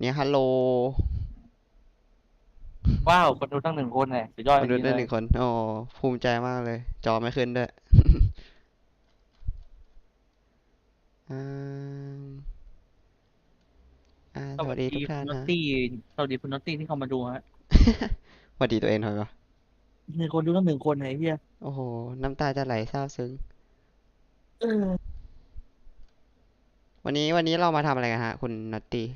เนี่ยฮัลโหลว้าวคนดูตั้งหนึ่งคนเลยสุดยอดมาดูจริงๆได้เลหยนึ่งคนโอ้ภูมิใจมากเลย จอไม่ขึ้นด้วยอ่าอ่าสวัสดีทุกท่านคุณน็อตฮะตี้สวัสดีคุณน็อตตี้ที่เข้ามาดูฮะสวัสดีตัวเองหน่อยวะมีคนดูตั้งหนึ่งคนไหนเฮียโอ้โห น้ำตาจะไหลเศร้าซึ้งเออวันนี้วันนี้เรามาทำอะไรกันฮะ คุณนัตตี้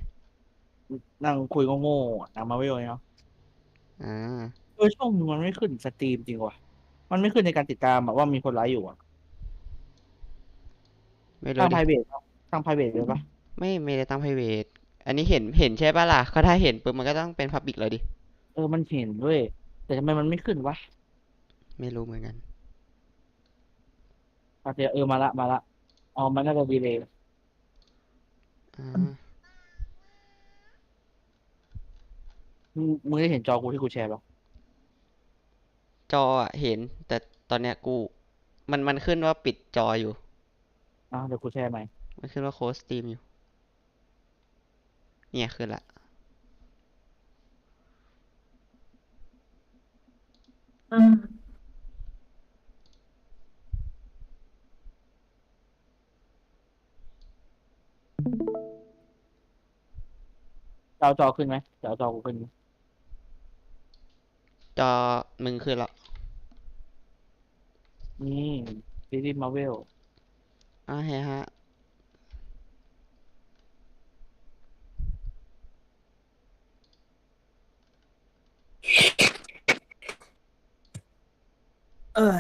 นั่งคุยโง่ๆหนังมาเวลเนาะอ่าเออช่องมึงมันไม่ขึ้นสตรีมจริงว่ะ มันไม่ขึ้นในการติดตามอะว่ามีคนไลฟ์อยู่อะไม่รู้ตั้งดิ private ปะตั้ง private เลยปะไม่ไม่ได้ตั้ง private อันนี้เห็นเห็นใช่ปะล่ะก็ถ้าเห็นปุ๊บมันก็ต้องเป็น public เลยดิ เออมันเห็นด้วย แต่ทำไมมันไม่ขึ้นวะไม่รู้เหมือนกันอาจจะเออมาละมาละอ๋อมันน่าจะดีเลยอ่า มึงมึงได้เห็นจอกูที่กูแชร์ปะจออะเห็น แต่ตอนเนี้ยกู มันมันขึ้นว่าปิดจออยู่ อะเดี๋ยวกูแชร์ใหม่มันขึ้นว่าโค้ดสตรีมอยู่ เนี่ยขึ้นละจะเอาจอขึ้นไหมจะเอาจอกูขึ้นไหม จอมึงขึ้นละนี่ซีรีส์มาเวลอ่าเฮ้ยฮะ เออ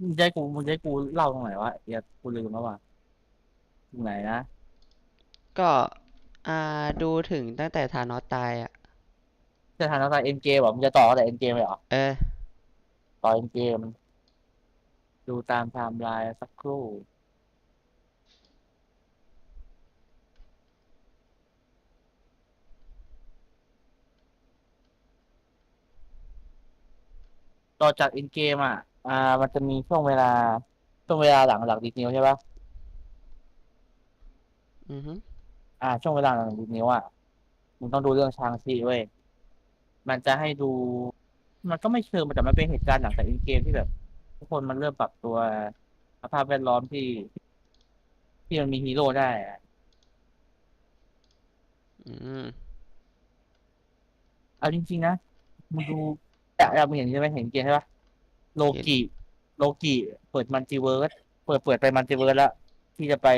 มึงจะให้กูมึงจะให้กูเล่าตรงไหนวะเดี๋ยวกูลืมแล้วว่ะตรงไหนนะ ก็ อ่า ดูถึงตั้งแต่ธานอสตายอะ จะทานอะไรเอ็นเกมหรอมึงจะต่อแต่เอ็นเกมเลยเหรอ เออ ต่อเอ็นเกม ดูตามไทม์ไลน์สักครู่ ต่อจากเอ็นเกมอะ อ่า มันจะมีช่วงเวลา ช่วงเวลาหลังหลังดิสนีย์ใช่ปะอือฮึอ่า ช่วงเวลาหลังดิสนีย์อะมึงต้องดูเรื่องชางชีเว้ย มันจะให้ดู มันก็ไม่เชิงมันแต่มันเป็นเหตุการณ์หลังจากเอ็นเกมที่แบบ ทุกคนมันเริ่มปรับตัวสภาพแวดล้อมที่ ที่มันมีฮีโร่ได้อะอืมเอาจริงๆนะมึงดูแต่เราเห็นใช่ไหมเห็นเกมใช่ปะโลกิโลกิเปิดมัลติเวิร์สเปิดเปิดไปมัลติเวิร์สแล้วที่จะไป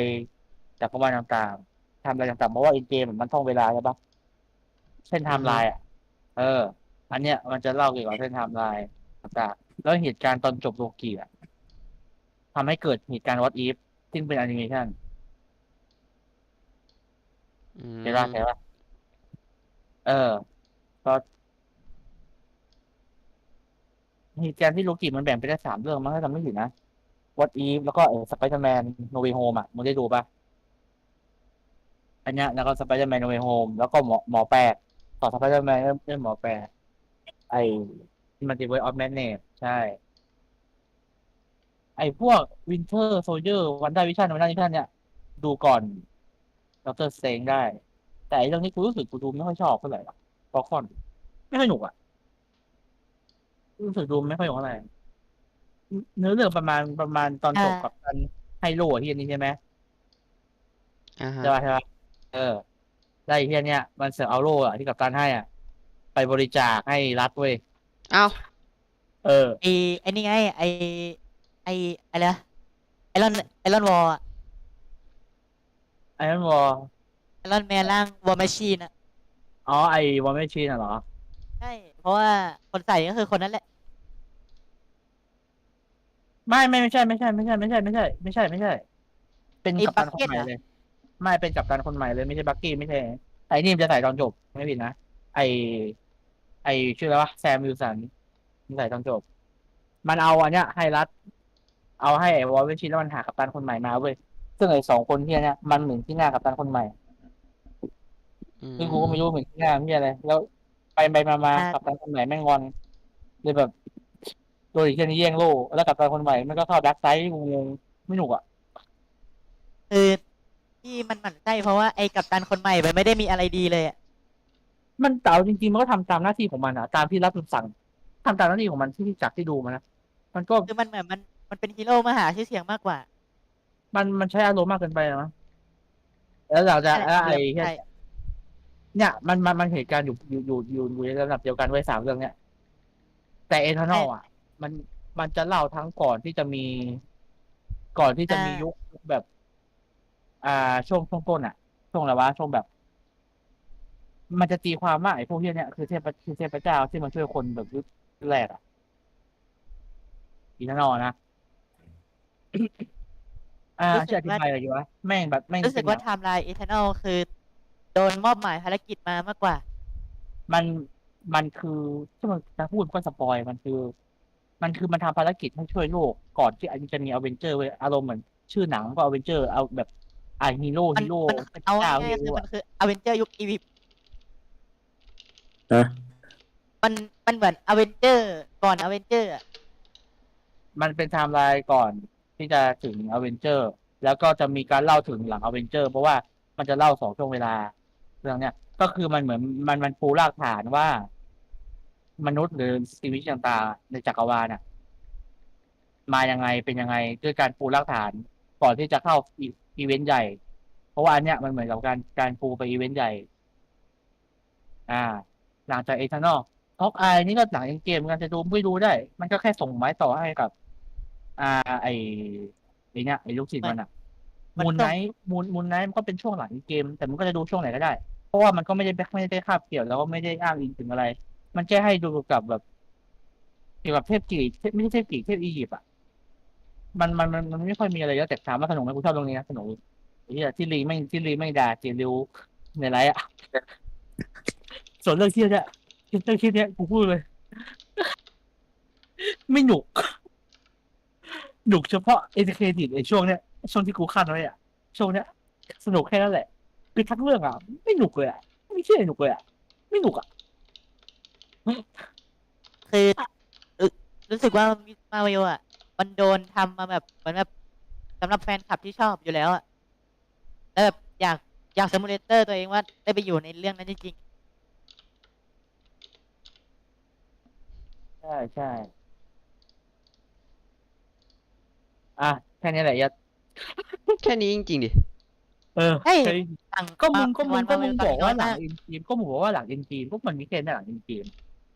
จักรวาลต่างๆทำอะไรต่างๆเพราะว่าเอ็นเกมมันท่องเวลาใช่ปะเส้นไทม์ไลน์อะ เออ อันเนี้ยมันจะเล่าเกี่ยวกับเส้นไทม์ไลน์ต่างๆแล้วเหตุการณ์ตอนจบโลกิอะทำให้เกิดเหตุการณ์ what if ซึ่งเป็นแอนิเมชันอืมเห็นปะเห็นปะเออก็เหตุการณ์ที่โลกิมันแบ่งเป็นได้สามเรื่องมั้งถ้าจำไม่ผิดนะ What If แล้วก็เออสไปเดอร์แมนโนเวโฮมอะมึงได้ดูปะอันเนี้ยแล้วก็สไปเดอร์แมนโนเวโฮมแล้วก็หมอหมอแปลก ต่อสไปเดอร์แมนเรื่องหมอแปลกไอ้มัลติเวิร์สออฟแมนเนสใช่ ไอ้พวกวินเทอร์โซเยอร์วันด้าวิชั่นวันด้าวิชั่นเนี่ยดูก่อนดรสเตงได้ แต่ไอ้เรื่องนี้กูรู้สึกกูดูไม่ค่อยชอบเท่าไหร่หรอกฟอคอน ไม่ค่อยหนุกอะ รู้สึกดูไม่ค่อยหนุกเท่าไหร่เนื้อเรื่องประมาณประมาณตอนจบอ่ากับตันไฮโลที่อันนี้ใช่ไหมอ่าฮะ ใช่ป่ะใช่ป่ะเออ ได้วไอ้ที่อันเนี้ยมันเสือกเอาโล่อะที่กับตันให้อะ ไปบริจาคให้รัฐเว้ย เอ้าเออ ไอไอนี่ไง ไอไออะไรนะไอรอนไอรอนวอลไอ้นั่นวอไอรอนแมนร่างวอลแมชชีนอะอ๋อไอ้วอลเมชีน่ะเหรอ ใช่เพราะว่าคนใส่ก็คือคนนั้นแหละ ไม่ไม่ไม่ใช่ไม่ใช่ไม่ใช่ไม่ใช่ไม่ใช่ไม่ใช่ไม่ใช่ เป็นไอ้กัปตันคน Bucket ใหม่เหรอ เลย ไม่เป็นกัปตันคนใหม่เลยไม่ใช่บักกี้ไม่ใช่ไอ้นี่มันจะใส่ตอนจบไม่ผิดนะไอไอชื่ออะไรวะแซมวิลสันมันใส่ตอนจบ มันเอาอันเนี้ยให้รัฐเอาให้ไอ้วอลเวนชินแล้วมันหากัปตันคนใหม่มาเว้ยซึ่งไอ้สองคนที่เนี้ยมันเหมือนที่หน้ากัปตันคนใหม่อืมซึ่งกูก็ไม่รู้เหมือนที่หน้าที่อะไรแล้วไปไปมามาอ่ากัปตันคนใหม่แม่งงอนเลยแบบโดนอีกเช่นนี้แย่งโล่แล้วกัปตันคนใหม่มันก็เข้าดักไซด์กูงงไม่หนุกอะคือ ที่มันหมันใช่เพราะว่าไอ้กัปตันคนใหม่มันไม่ได้มีอะไรดีเลยอะมันเต่าจริงๆมันก็ทำตามหน้าที่ของมันอะตามที่รับคำสั่งทำตามหน้าที่ของมันที่จากที่ดูมานะมันก็คือมันเหมือนมันมันเป็นฮีโร่มาหาชื่อเสียงมากกว่ามันมันใช้อารมณ์มากเกินไปนะมั้งแล้วเราจะใช่แล้วไอ้เหี้ย ใช่เนี่ยมันมันมันเหตุการณ์อยู่อยู่อยู่อยู่อยู่ในระดับเดียวกันไว้ยสามเรื่องเนี้ยแต่เอทานอลอะ มันมันจะเล่าทั้งก่อนที่จะมี ก่อนที่จะมียุคแบบ อ่าช่วงช่วงต้นอะ ช่วงอะไรวะช่วงแบบ มันจะตีความว่าไอ้พวกเนี้ยเนี่ยคือเทพคือเทพเจ้าที่มาช่วยคนแบบยุคแรกอะอีทานอลนะอ่ารู้สึจะกอธิว่า บายอะไรอยู่วะแม่งแบบแม่งรู้สึกเป็นว่าแบบไทม์ไลน์เอเทนอลคือ โดนมอบหมายภารกิจมามากกว่า มันมันคือที่มันจะพูดก็สปอยมันคือ มันคือมันทำภารกิจให้ช่วยโลกก่อนที่อันจะมีอเวนเจอร์เว้ยอารมณ์เหมือน ชื่อหนังก็อเวนเจอร์เอาแบบ อ่าฮีโร่มันฮีโร่มันเอาเจ้าง่ายฮีๆคือโร่มันคืออเวนเจอร์ยุคอีวิปฮะมันมันเหมือนอเวนเจอร์ก่อนอเวนเจอร์มันเป็นไทม์ไลน์ก่อนที่จะถึงอเวนเจอร์ แล้วก็จะมีการเล่าถึงหลังอเวนเจอร์เพราะว่ามันจะเล่าสองช่วงเวลาเรื่องเนี้ย ก็คือมันเหมือนมันมันปูรากฐานว่า มนุษย์หรือชีวิตต่างๆในจักรวาลน่ะ มายังไงเป็นยังไงด้วยการปูรากฐาน ก่อนที่จะเข้าอี อีเวนต์ใหญ่ เพราะว่าอันเนี้ยมันเหมือนกับการการปูไปอีเวนต์ใหญ่ อ่า หลังจากเอทานอลฮอกอายนี่ก็หลังเอ็นเกมกันจะดูไม่ดูได้ มันก็แค่ส่งไม้ต่อให้กับ อ่า ไอไอเนี้ยไอลูกศิษย์มันอะมันมูนต้ไนองท์มูนมูนไนท์มันก็เป็นช่วงหลังเกม แต่มันก็จะดูช่วงไหนก็ได้ เพราะว่ามันก็ไม่ได้ไม่ได้คาบเกี่ยวแล้วก็ไม่ได้อ้างอิงถึงอะไร มันแค่ให้ดูกับแบบเกี่ยวกับเทพกรีกเทพไม่ใช่เทพกรีกเทพอียิปต์อะ มันมันมันมันไม่ค่อยมีอะไรเยอะแต่ถามว่าสนุกไหมกูชอบตรงนี้นะสนุกไอ้เหี้ยที่ลีไม่ที่ลีไม่ด่าเจริวในไลฟ์อะส่วนเรื่องที่เนี่ยเรื่องที่เนี้ยกูพูดเลย ไม่หนุกหนุกเฉพาะเอเครดิตไอ้ช่วงเนี้ยช่วงที่กูคาดไว้อะช่วงเนี้ยสนุกแค่นั้นแหละ คือทั้งเรื่องอะ ไม่หนุกเลยอะไม่เชื่อหนุกเลยอะไม่หนุกอะคือเอ่อรู้สึกว่ามาวิโออะ มันโดนทำมาแบบเหมือนแบบสำหรับแฟนคลับที่ชอบอยู่แล้วอะแล้วแบบอยากอยากสมูเลเตอร์ตัวเองว่าได้ไปอยู่ในเรื่องนั้นจริงใช่ใช่ อะ แค่นี้แหละยัดแค่นี้จริงๆดิ เออๆใช่แค่นี้สั่งก็มึงก็มึงก็มึงตบนอกนี้ว่าน้ยหลังมเอ็นเกมก็มึงบอกว่าหลังเอ็นเกมก็มันมีแค่นั้นหลังเอ็นเกม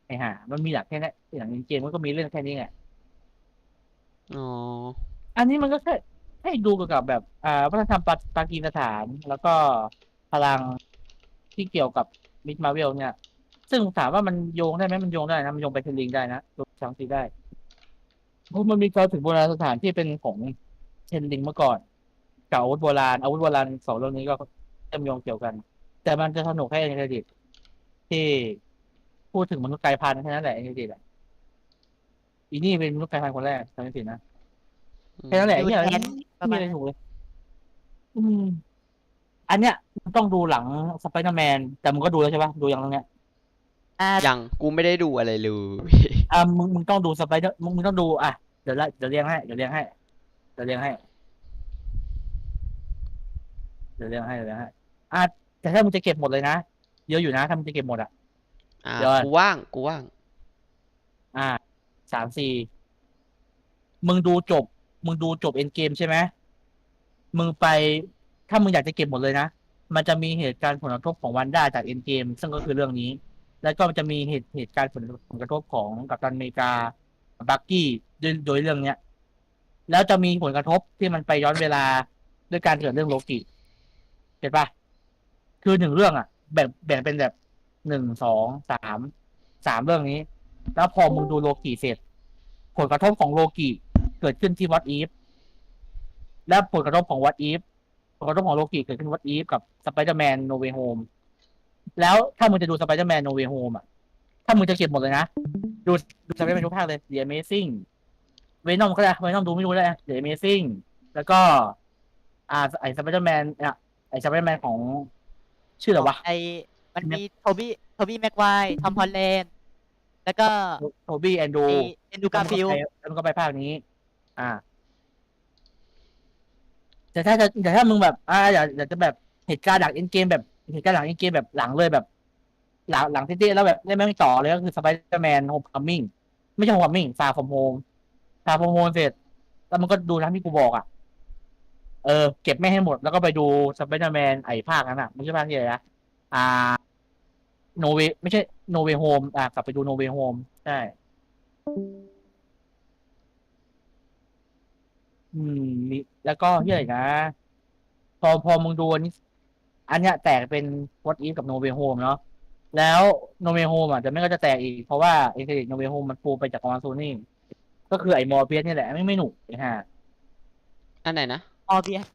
ไอ้ห่ามันมีหลักแค่นั้นหลังเอ็นเกมมันก็มีเรื่องแค่นี้ไง อ๋อ อันนี้มันก็แค่ให้ดูเกี่ยวกับแบบ อ่าวัฒนธรรมปาปากีสถาน แล้วก็พลังที่เกี่ยวกับมิดมาเวลเนี่ย ซึ่งถามว่ามันโยงได้ไหมมันโยงได้นะ มันโยงไปเทนลิงได้นะโยงช้างซีได้เพราะมันมีการถึงโบราณสถานที่เป็นของเทนลิงเมื่อก่อนกับอาวุธโบราณอาวุธโบราณสองเรื่องนี้ก็เชื่อมโยงเกี่ยวกัน แต่มันจะสนุกแค่ในเครดิตที่พูดถึงมนุษย์กลายพันธุ์แค่นั้นแหละในเครดิตอะ อีนี่เป็นมนุษย์กลายพันธุ์คนแรกทำไม่ผิดนะอืมแค่นั้นแหละดูที่แทนประไม่มามีณอะไรนั้นถูกเลยอืม อันเนี้ยมันต้องดูหลังสไปเดอร์แมน แต่มึงก็ดูแล้วใช่ปะดูอย่างตรงเนี้ยอ่ายังกูไม่ได้ดูอะไรเลยอ่ามึงมึงต้องดูสไปเดอร์มึงมึงต้องดูอะเดี๋ยวละเดี๋ยวเรียงให้เดี๋ยวเรียงให้เดี๋ยวเรียงให้เดี๋ยวเรียงให้เดี๋ยวเรียงให้อะแต่ถ้ามึงจะเก็บหมดเลยนะเยอะอยู่นะถ้ามึงจะเก็บหมดอะอ่าเดี๋ยวกูว่างกูว่างอ่า สามสี่มึงดูจบ มึงดูจบเอ็นเกมใช่ไหมมึงไปถ้ามึงอยากจะเก็บหมดเลยนะ มันจะมีเหตุการณ์ผลกระทบของวันด้าจากเอ็นเกมซึ่งก็คือเรื่องนี้ แล้วก็มันจะมีเหตุเหตุการณ์ผลผลกระทบของกัปตันอเมริกาบักกี้โดยโดยเรื่องเนี้ย แล้วจะมีผลกระทบที่มันไปย้อนเวลาด้วยการเกิดเรื่องโลกิเห็นปะคือหนึ่งเรื่องอะแบ่งแบ่งเป็นแบบหนึ่งสองสามสามเรื่องนี้ แล้วพอมึงดูโลกิเสร็จ ผลกระทบของโลกิเกิดขึ้นที่วัดอีฟและผลกระทบของวัดอีฟผลกระทบของโลกิเกิดขึ้นวัดอีฟกับสไปเดอร์แมนโนเวโฮมแล้วถ้ามึงจะดูสไปเดอร์แมนโนเวโฮมอะ ถ้ามึงจะเก็บหมดเลยนะ ดูดูสไปเดอร์แมนทุกภาคเลย The Amazing เวนอมก็ได้เวนอมดูไม่รู้ได้ The Amazing แล้วก็ อ่าไอสไปเดอร์แมนอะไอสไปเดอร์แมนของ ชื่ออะไรวะไอมันมีโทบี้โทบี้แม็กไวทอมฮอลแลนด์ แล้วก็โทบี้แอนดูไอเอนดูการ์ฟิลด์แล้วมันก็ไปภาคนี้ อ่า แต่ถ้าจะแต่ถ้ามึงแบบ อ่าอยากอยากจะแบบเเหตุการณ์หลังเอ็นเกมแบบเหตุการณ์หลังเอ็นเกมแบบหลังเลยแบบ หลังหลังที่เต้แล้วแบบได้ไม่ต่อเลยก็คือสไปเดอร์แมนโฮมคัมมิ่งไม่ใช่โฮมคัมมิ่งฟาฟอร์มโฮมฟาฟอร์มโฮมเสร็จ แล้วมันก็ดูทั้งที่กูบอกอะเออ เก็บไม่ให้หมดแล้วก็ไปดูสไปเดอร์แมนไอ้ภาคนั้นอะไม่ใช่ภาคที่อะไรนะอ่า โนเวไม่ใช่โนเวโฮมอะกลับไปดูโนเวโฮมใช่อืมมีแล้วก็ที่อะไรนะ พอพอมึงดูอันนี้อันเนี้ยแตกเป็น What If กับ No Way Home เนาะแล้ว No Way Home อะจะไม่ก็จะแตกอีก เพราะว่า i n f i n i t No Way Home มันปูไปจากของโซนี่ก็คือไอ้มอร์เบียสนี่แหละไม่ไม่หนุกนะฮะอันไหนนะออเบียส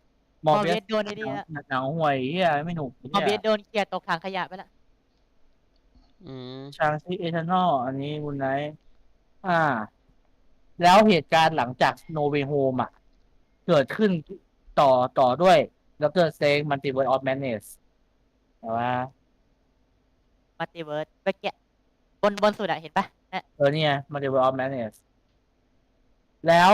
มออร์อเบีเบียยสสโดนไอ้นี่ละ หนังห่วยเฮียไม่หนุกออเบียสโดนเกลียร์ตกถังขยะไปละ อืม ชางซีเอทานอลอันนี้คุณไนท์อ่า แล้วเหตุการณ์หลังจาก No Way Home อะ เกิดขึ้นต่อต่อด้วยดรเซงมันติเวิร์ดออฟแมนเนสแต่ว่า มัลติเวิร์สเมื่อกี้บนบนสุดอะเห็นปะนะเออเนี่ยมันจะ World of Madness แล้ว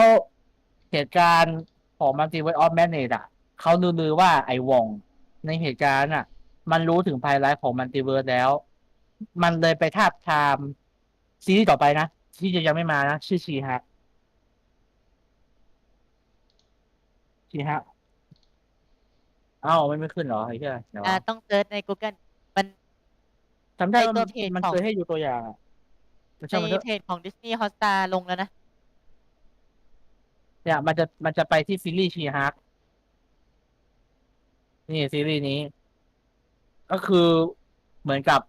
เหตุการณ์ของ Multiverse of Madness อะ เขาลือๆว่าไอ้วอง ในเหตุการณ์อะ มันรู้ถึงภายไลฟ์ของ Multiverse แล้ว มันเลยไปทาบทามซีรีส์ต่อไปนะ ที่จะยังไม่มานะ ชื่อชีฮะชีฮะเอ้ามันไม่ขึ้นเหรอไอ้เหี้ยเดี๋ยวอ่าต้องเซิร์ชใน Google มัน จำได้ไอ้ว่าตัมัวนเพจมันของ เคยให้ดูตัวอย่างอะมันในใช่มันเถอะเพจของ Disney Hotstar ลงแล้วนะ เนี่ยมันจะมันจะไปที่ซีรีส์ชีฮาร์นี่ซีรีส์นี้ ก็คือเหมือนกับ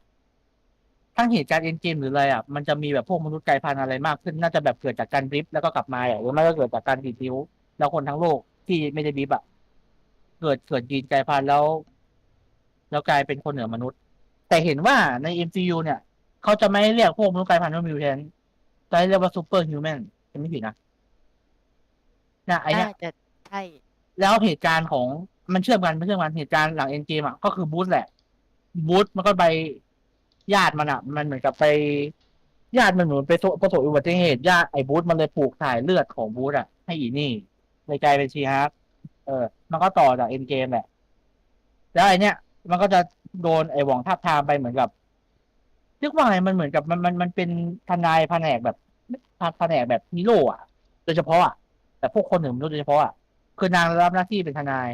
ทั้งเหตุการณ์เอ็นเกมหรืออะไรอะมันจะมีแบบพวกมนุษย์กลายพันธุ์อะไรมากขึ้นน่าจะแบบเกิดจากการบริฟแล้วก็กลับมาอะหรือไม่ก็เกิดจากการดีดนิ้วแล้วคนทั้งโลกที่ไม่ได้บริฟอะเกิดเกิดยีนกลายพันธุ์แล้ว แล้วกลายเป็นคนเหนือมนุษย์ แต่เห็นว่าใน MCU เนี่ยเขาจะไม่เรียกพวกมนุษย์กลายพันธุ์ว่ามิวแทนจะเรียกว่าซูเปอร์ฮิวแมนจะไม่ผิดนะนะไอเนี้ยน่าจะใช่แล้วเหตุการณ์ของมันเชื่อมกันมันเชื่อมกันเหตุการณ์หลังเอ็นเกมอะก็คือบูธแหละบูธมันก็ไป ญาติมันอะ มันเหมือนกับไป ญาติมันเหมือนไปประสบประสบอุบัติเหตุญาติไอ้บูธมันเลยปลูกถ่ายเลือดของบูธอะ ให้อีนี่เลยกลายเป็นชีฮาร์เออ มันก็ต่อจากเอ็นเกมแหละแล้วไอเนี้ยมันก็จะโดนไอ้หว่องทับทามไปเหมือนกับเรียกว่าไงมันเหมือนกับมันมันมันเป็นทนายแผนกแบบแผนกแบบฮีโร่อะ โดยเฉพาะอะแต่พวกคนหนึ่งมนุษย์โดยเฉพาะอะคือนางรับหน้าที่เป็นทนาย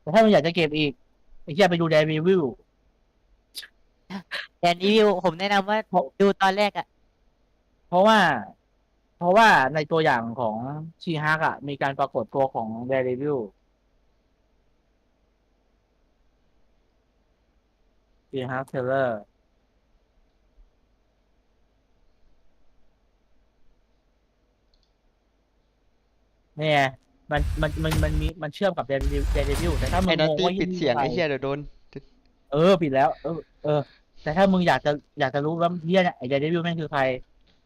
แต่ถ้ามันอยากจะเก็บอีกไอ้เหี้ยไปดูแดรีวิว แดนอีวิวผมแนะนำว่าเพราะดูตอนแรกอะเพราะว่า เพราะว่าในตัวอย่างของชีฮักอะมีการปรากฏตัวของแดรีวิวชีฮักเทเลอร์ เนี่ย มันมันมันมันมีมันเชื่อมกับแดรีวิวแดรีวิวแต่ถ้ามึไอ้งนัตงงตี้ว่าปิดเสียงใครไอ้เหี้ยเดี๋ยวโดน เออปิดแล้ว เออ เออ แต่ถ้ามึงอยากจะอยากจะรู้ว่าเฮียเนี่ยไอ้เดวิลแม่งคือใคร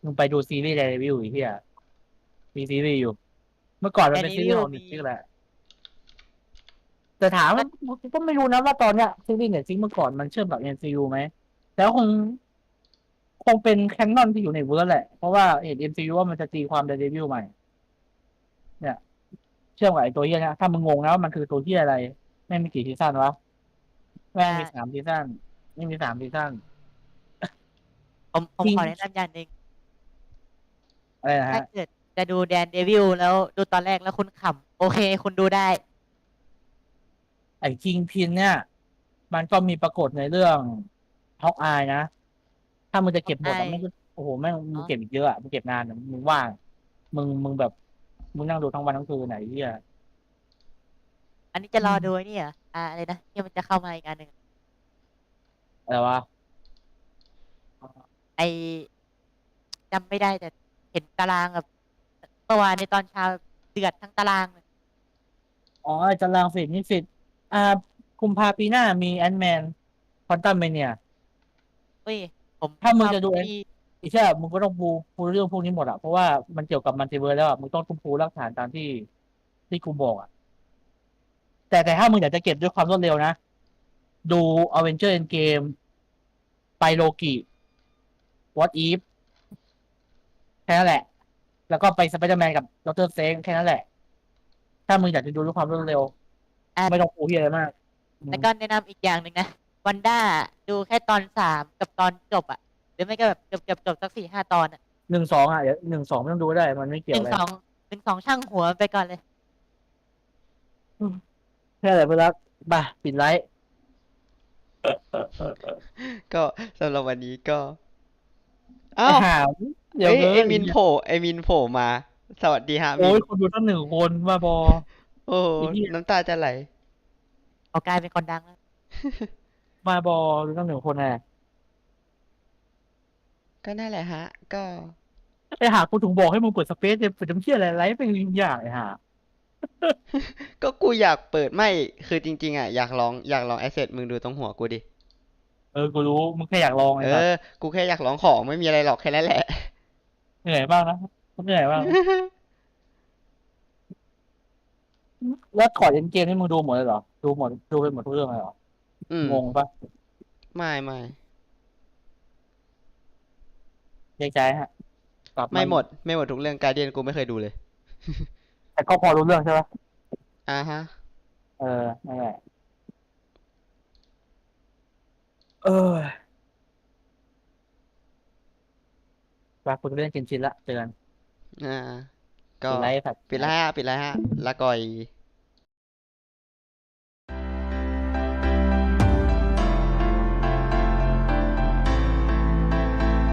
มึงไปดูซีรีส์เดวิลอีกเฮียมีซีรีส์อยู่ เมื่อก่อนมันเป็นซีรีส์ของเน็ตฟิกแหละ แต่ถามว่าก็ไม่รู้นะว่าตอนเนี้ยซีรีส์เน็ตฟิกเมื่อก่อนมันเชื่อมกับ MCU ไหมแต่ว่าคง คงเป็นแคนนอนที่อยู่ในเวิร์สแหละ เพราะว่าเห็น MCU ว่ามันจะตีความเดวิลใหม่ เนี่ย เชื่อมกับไอ้ตัวเฮียเนะถ้ามึงงงนะว่ามันคือตัวเฮียอะไรแม่งมีกี่ซีซั่นวะแม่งมีสามซีซั่น ไม่มีสามซีซั่น ผมผมจริง ขอแนะนำอย่างหนึ่งอะไรนะถ้าฮะ เกิดจะดูแดนเดวิลแล้วดูตอนแรกแล้วคุณขำโอเค คุณดูได้ ไอ้คิงพินเนี่ย มันก็มีปรากฏในเรื่องฮอกอายนะ ถ้ามึงจะเก็บหมดอะ Hawkeye ไม่งโอ้โหแม่งมึงอ๋อเก็บอีกเยอะอะมึงเก็บนานอะมึงว่าง มึงมึงแบบมึงนั่งดูทั้งวันทั้งคืนไหนเหียอันนี้จะรออมดูไอ้นี่เหรออ่าอะไรนะที่มันจะเข้ามาอีกอันหนึ่ง อะไรวะไอจำไม่ได้แต่เห็นตารางแบบเมื่อวานในตอนเช้าเดือดทั้งตารางเลยอ๋อไอ้ตารางฟิตนี่ฟิตอ่าคุมภาปีหน้ามีแอนแมนคอนตัมเมเนีย เฮ้ย ผมถ้ามึงจะดู ชอบเองที่อีกแค่มึงก็ต้องปูปูเรื่องพวกนี้หมดอะเพราะว่ามันเกี่ยวกับมันติเวิร์สแล้วอะมึงต้องปูรากฐานตามที่ที่กูบอกอะแต่แต่ถ้ามึงอยากจะเก็บด้วยความรวดเร็วนะ ดู Avenger Endgame ไปโลกิ What If แค่นั้นแหละ แล้วก็ไปสไปเดอร์แมนกับดรเซงแค่นั้นแหละ ถ้ามึงอยากจะดูด้วยความรวดเร็ว อะ ไม่ต้องปูที่อะไรมากแล้วก็แนะนำอีกอย่างหนึ่งนะวันด้าดูแค่ตอนสามกับตอนจบอะหรือไม่ก็แบบจบจบจบสักสี่ห้าตอนอะหนึ่งสองอะเดี๋ยวหนึ่งสองไม่ต้องดูก็ได้ มันไม่เกี่หยวนึ่งอะไรสองหนึ่งสองช่างหัวไปก่อนเลย แค่ไหนเพื่อนรักบ่าปิดไลฟ์ ก็สำหรับวันนี้ก็ไอ้อ้าวหามเดี๋ยวเอ้ยเลยไอมินโผล่ไอมินโผล่มา สวัสดีฮะมิโอ้นยคนดูตั้งหนึ่งคนมาบอโอ้ไอ้เหี้ย น้ำตาจะไหล เอากลายเป็นคนดังแล้วมาบอดูตั้งหนึ่งคนแน่ก็นั่นแหละฮะ ก็ ไอ้หากูถึงบอกให้มึงเปิดสเปซเนี่ยเปิดจำเชี่ยอะไรไลฟ์เป็นอย่างไอ้หา ก็กูอยากเปิดไม่คือจริง ๆ อะ อยากลองอยากลองแอสเซทมึงดูตรงหัวกูดิ เออ กูรู้ มึงแค่อยากลองไอ้เอสัสอ กูแค่อยากลองของไม่มีอะไรหรอกแค่นั้นแหละ เหนื่อยบ้างนะเหนื่อยบ้าง แล้วถอดเอ็นเกมให้มึงดูหมดเลยเหรอ ดูหมด ดูไปหมดทุกเรื่องเลยเหรอ อืมงงปะไม่ไม่แยกใจฮะกลับาไม่หมด ไม่หมดทุกเรื่องการเดียนกูไม่เคยดูเลย แต่ก็พอรู้เรื่องใช่ปะอ่าฮะ เออนั่นแหละเออปาคุณเล่นกินชินละเจอกันอ่า ก็ปิดไลฟ์แบบปิดแล้วฮะปิดแล้วฮะลาก่อย